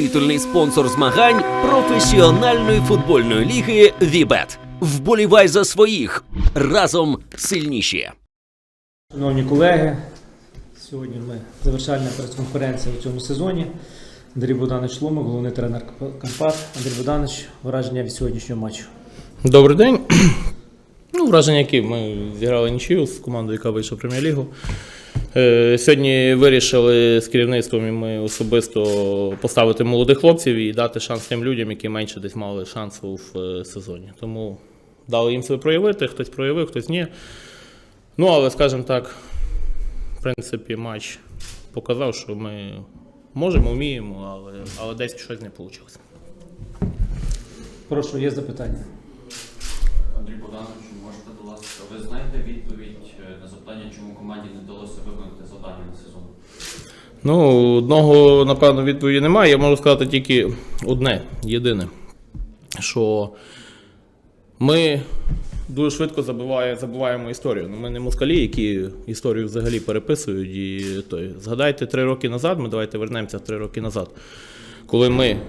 титульний спонсор змагань професіональної футбольної ліги Вібет. Вболівай за своїх разом сильніші. Шановні колеги, сьогодні ми завершальна прес-конференція у цьому сезоні. Андрій Богданович Ломик, головний тренер Карпат. Андрій Богданович, враження від сьогоднішнього матчу. Добрий день. Ну, враження які? Ми зіграли нічию з командою, яка вийшла в прем'єр-лігу. Е, Сьогодні вирішили з керівництвом і ми особисто поставити молодих хлопців і дати шанс тим людям, які менше десь мали шансу в е, сезоні. Тому дали їм себе проявити, хтось проявив, хтось ні. Ну, але, скажімо так, в принципі, матч показав, що ми можемо, вміємо, але, але десь щось не вийшло. Прошу, є запитання. Андрій Богданович, можете, будь ласка, ви знаєте відповідь запитання, чому команді не вдалося виконати завдання на сезон? Ну, одного, напевно, відповіді немає. Я можу сказати тільки одне, єдине, що ми дуже швидко забуває, забуваємо історію. Ну, ми не москалі, які історію взагалі переписують. І той. Згадайте три роки назад, ми давайте вернемося три роки назад, коли ми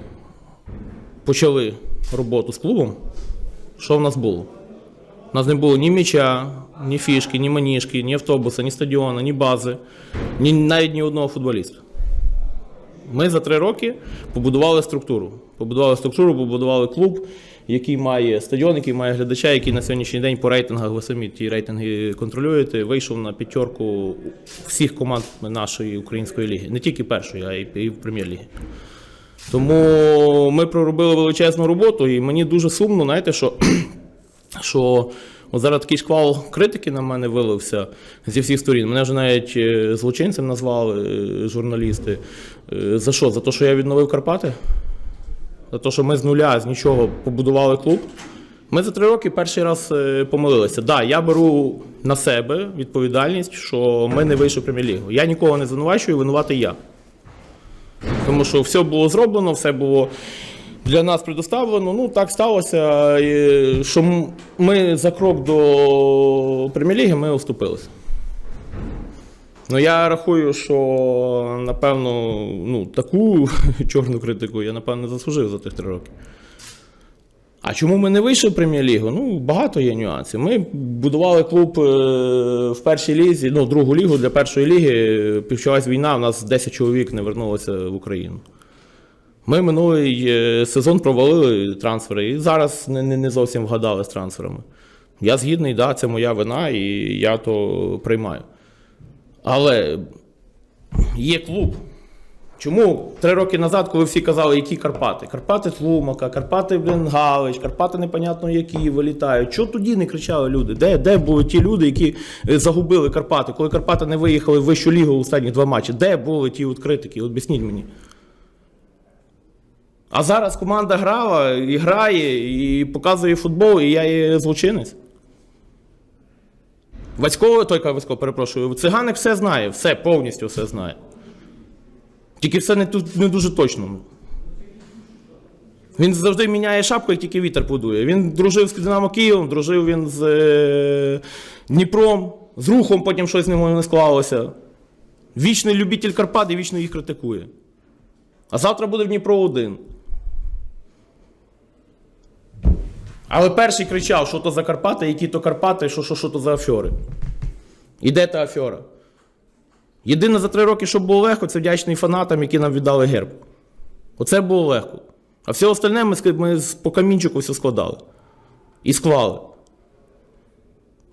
почали роботу з клубом, що в нас було? У нас не було ні м'яча, ні фішки, ні маніжки, ні автобуса, ні стадіону, ні бази, ні, навіть ні одного футболіста. Ми за три роки побудували структуру. Побудували структуру, побудували клуб, який має стадіон, який має глядача, який на сьогоднішній день по рейтингах, ви самі ті рейтинги контролюєте, вийшов на п'ятерку всіх команд нашої української ліги. Не тільки першої, а й, в прем'єр-лігі. Тому ми проробили величезну роботу, і мені дуже сумно, знаєте, що що от зараз такий шквал критики на мене вилився зі всіх сторін. Мене вже навіть е, злочинцем назвали е, журналісти. Е, За що? За те, що я відновив Карпати? За те, що ми з нуля, з нічого побудували клуб. Ми за три роки перший раз помилилися. Так, да, я беру на себе відповідальність, що ми не вийшли в прем'єр-лігу. Я нікого не звинувачую, винуватий я. Тому що все було зроблено, все було для нас предоставлено. Ну, так сталося, що ми за крок до прем'єр-ліги ми оступилися. Ну, я рахую, що напевно ну, таку чорну критику я, напевно, заслужив за тих три роки. А чому ми не вийшли в прем'єр-лігу? Ну, багато є нюансів. Ми будували клуб е, в першій лізі, ну, другу лігу для першої ліги. Почалась війна, у нас 10 чоловік не вернулося в Україну. Ми минулий е, сезон провалили трансфери і зараз не, не, зовсім вгадали з трансферами. Я згідний, да, це моя вина, і я то приймаю. Але є клуб. Чому три роки назад, коли всі казали, які Карпати? Карпати Тлумака, Карпати блін, Галич, Карпати непонятно які вилітають. Чого тоді не кричали люди? Де, де були ті люди, які е, загубили Карпати, коли Карпати не виїхали в вищу лігу останні два матчі? Де були ті от критики? От Об'ясніть мені. А зараз команда грала і грає, і показує футбол, і я є злочинець. Васько, той Васько, перепрошую, циганик все знає, все, повністю все знає. Тільки все не, не дуже точно. Він завжди міняє шапку, як тільки вітер подує. Він дружив з Динамо Києвом, дружив він з е, Дніпром, з рухом потім щось з ним не склалося. Вічний любитель Карпат і вічно їх критикує. А завтра буде в Дніпро один. Але перший кричав, що то за Карпати, які то Карпати, що, що, що то за афьори. І де та афьора? Єдине за три роки, що було легко, це вдячний фанатам, які нам віддали герб. Оце було легко. А все остальне ми, ми по камінчику все складали. І склали.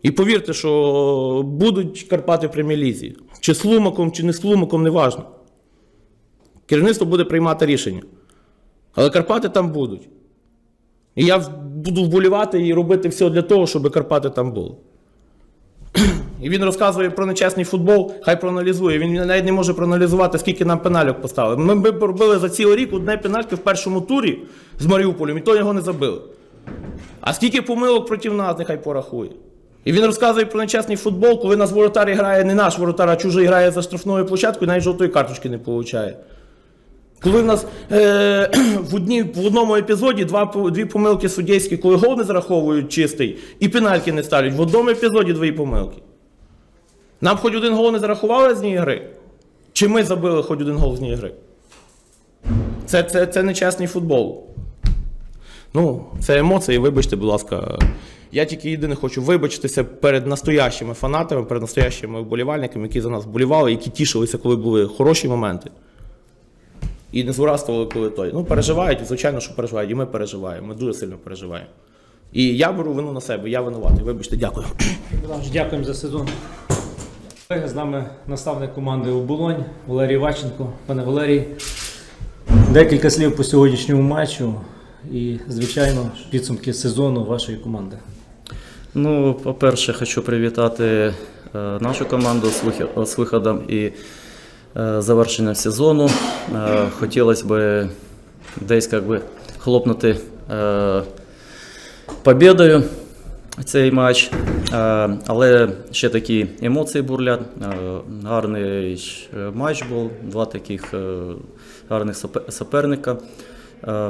І повірте, що будуть Карпати в прем'єр-лізі. Чи з Лумаком, чи не з Лумаком, неважно. Керівництво буде приймати рішення. Але Карпати там будуть. І я буду вболівати і робити все для того, щоб Карпати там були. І він розказує про нечесний футбол, хай проаналізує. Він навіть не може проаналізувати, скільки нам пенальок поставили. Ми б робили за цілий рік одне пенальки в першому турі з Маріуполем, і то його не забили. А скільки помилок проти нас, нехай порахує. І він розказує про нечесний футбол, коли нас воротар грає не наш воротар, а чужий грає за штрафною площадкою, навіть жовтої карточки не отримує. Коли в нас е, в, одні, в одному епізоді два, дві помилки суддівські, коли гол не зараховують чистий, і пенальки не ставлять. В одному епізоді дві помилки. Нам хоч один гол не зарахували з цієї гри? Чи ми забили хоч один гол з цієї гри? Це, це, це не чесний футбол. Ну, це емоції, вибачте, будь ласка. Я тільки єдине хочу вибачитися перед настоящими фанатами, перед настоящими вболівальниками, які за нас вболівали, які тішилися, коли були хороші моменти. І не зворастували, коли той. Ну, переживають, звичайно, що переживають. І ми переживаємо. Ми дуже сильно переживаємо. І я беру вину на себе, я винуватий. Вибачте, дякую. Дякуємо за сезон. Колеги, З нами наставник команди Оболонь Валерій Ваченко. Пане Валерій, декілька слів по сьогоднішньому матчу і, звичайно, підсумки сезону вашої команди. Ну, по-перше, хочу привітати е, нашу команду з з виходом і е, завершенням сезону. Е, Хотілося б десь би, хлопнути е, побідою цей матч. Але ще такі емоції бурлять. Гарний матч був, два таких гарних суперника.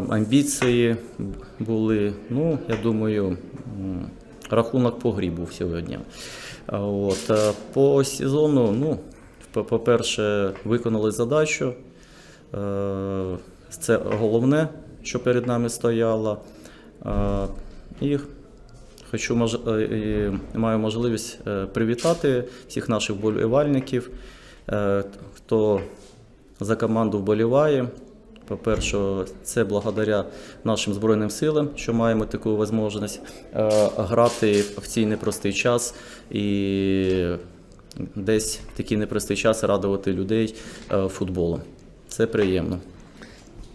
Амбіції були. Ну, я думаю, рахунок по грі був сьогодні. От, по сезону, ну, по-перше, виконали задачу. Е, Це головне, що перед нами стояло. Е, І хочу е, маю можливість привітати всіх наших вболівальників, хто за команду вболіває. По-перше, це благодаря нашим Збройним силам, що маємо таку можливість грати в цей непростий час і десь в такий непростий час радувати людей е, футболом. Це приємно.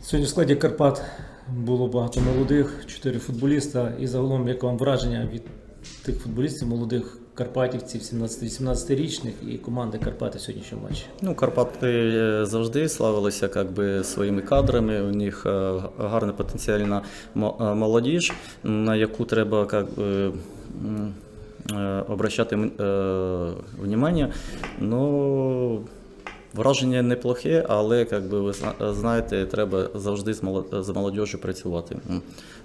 Сьогодні в складі Карпат було багато молодих, чотири футболіста. І загалом, як вам враження від тих футболістів, молодих карпатівців, 17-18-річних і команди Карпати в сьогоднішньому матчі? Ну, Карпати е, завжди славилися как би, своїми кадрами. У них е, гарна потенціальна молодіж, на яку треба как би, обращати м- е, внимання. Ну, враження неплохе, але як би, ви знаєте, треба завжди з моло- з молодіжю працювати.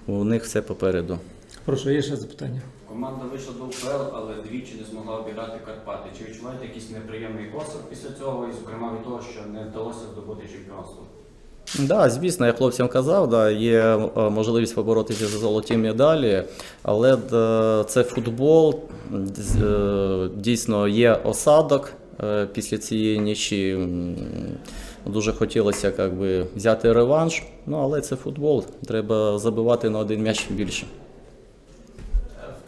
У них все попереду. Прошу, є ще запитання? Команда вийшла до УПЛ, але двічі не змогла обіграти Карпати. Чи відчуваєте якийсь неприємний осад після цього, і зокрема від того, що не вдалося здобути чемпіонство? Да, звісно, я хлопцям казав, да, є е, можливість поборотися за золоті медалі, але да, це футбол, е, дійсно є осадок е, після цієї нічі. Дуже хотілося би, взяти реванш, ну але це футбол, треба забивати на один м'яч більше.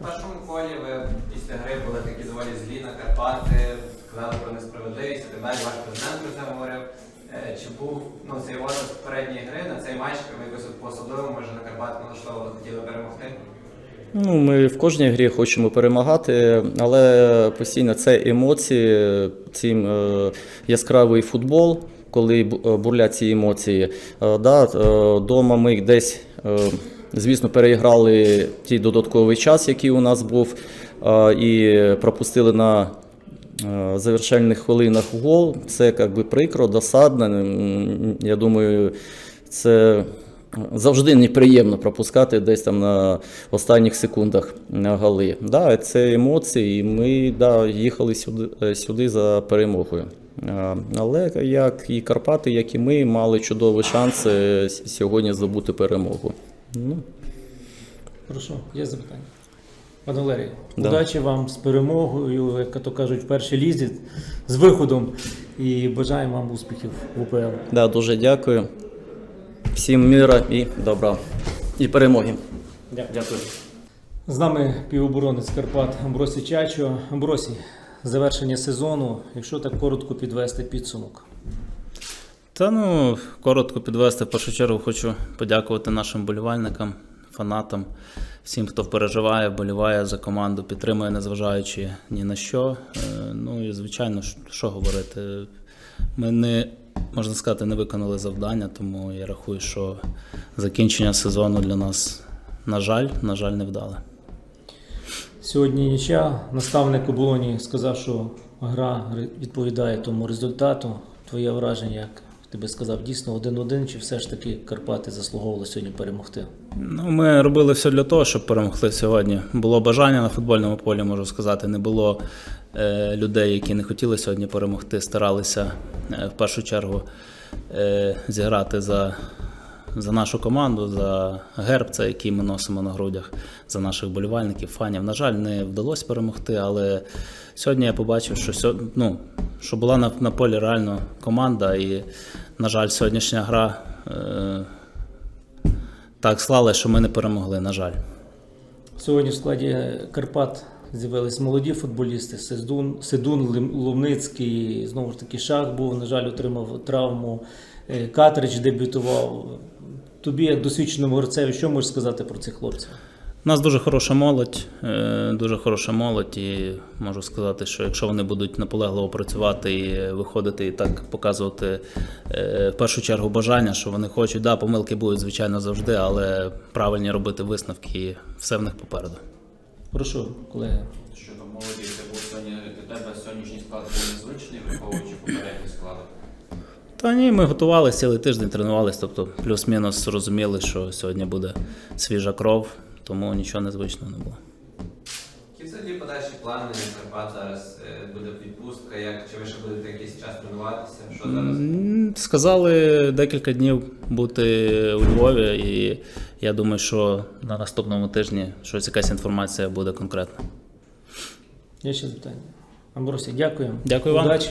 В першому колі ви після гри були такі доволі злі на Карпати, казали про несправедливість, і так далі. Ваш президент про це говорив. Е, Чи цей образ передньої гри на цей матч, ви по-особливому, може на Карпати налаштовували, хотіли перемогти? Ну, ми в кожній грі хочемо перемагати, але постійно це емоції, цим е, яскравий футбол, коли е, бурлять ці емоції. Е, да, дома ми десь, звісно, переіграли ті додатковий час, який у нас був, і пропустили на завершальних хвилинах гол. Це як би прикро, досадно. Я думаю, це завжди неприємно пропускати десь там на останніх секундах на голи. Да, це емоції, і ми да, їхали сюди, е, сюди за перемогою. Але як і Карпати, як і ми, мали чудовий шанс е, сьогодні здобути перемогу. Ну, Прошу, є запитання. Пане Валерій, Да. удачі вам з перемогою, як то кажуть, в першій лізі, з виходом і бажаємо вам успіхів в УПЛ. да, дуже дякую. Всім міра і добра. І перемоги. Дякую. З нами півоборонець Карпат Амбросій Чачо. Амбросій, завершення сезону, якщо так коротко підвести підсумок. Та ну, коротко підвести. В першу чергу хочу подякувати нашим болівальникам, фанатам, всім, хто переживає, вболіває за команду, підтримує, незважаючи ні на що. Е, Ну і звичайно, що- говорити. Ми не можна сказати, не виконали завдання, тому я рахую, що закінчення сезону для нас, на жаль, на жаль, не вдале. Сьогодні нічя. Наставник у Болоні сказав, що гра відповідає тому результату. Твоє враження, як ти би сказав, дійсно один-один, чи все ж таки Карпати заслуговували сьогодні перемогти? Ну, ми робили все для того, щоб перемогти сьогодні. Було бажання на футбольному полі, можу сказати. Не було е, людей, які не хотіли сьогодні перемогти, старалися е, в першу чергу е, зіграти за за нашу команду, за герб, це який ми носимо на грудях, за наших болівальників, фанів. На жаль, не вдалося перемогти, але сьогодні я побачив, що сьо- ну, що була на, на полі реально команда, і, на жаль, сьогоднішня гра е, так склалася, що ми не перемогли, на жаль. Сьогодні в складі Карпат з'явились молоді футболісти. Сидун, Сидун Лумницький, знову ж таки, Шах був, на жаль, отримав травму. Е, Катрич дебютував. Тобі, як досвідченому гравцеві, що можеш сказати про цих хлопців? У нас дуже хороша молодь, е, дуже хороша молодь, і можу сказати, що якщо вони будуть наполегливо працювати і виходити і так показувати е, в першу чергу бажання, що вони хочуть, да, помилки будуть, звичайно, завжди, але правильні робити висновки, і все в них попереду. Прошу, колеги. Щодо молоді, це був сьогодні для тебе сьогоднішній склад був незвичний, враховуючи попередні склади. Та ні, ми готувалися цілий тиждень, тренувалися, тобто плюс-мінус розуміли, що сьогодні буде свіжа кров, тому нічого незвичного не було. Які взагалі подальші плани Карпат зараз е, буде відпустка? Як чи ви ще будете якийсь час тренуватися? Що зараз? Сказали декілька днів бути у Львові, і я думаю, що на наступному тижні щось якась інформація буде конкретна. Є ще запитання? Амбросі, дякую. Дякую вам. Удачі.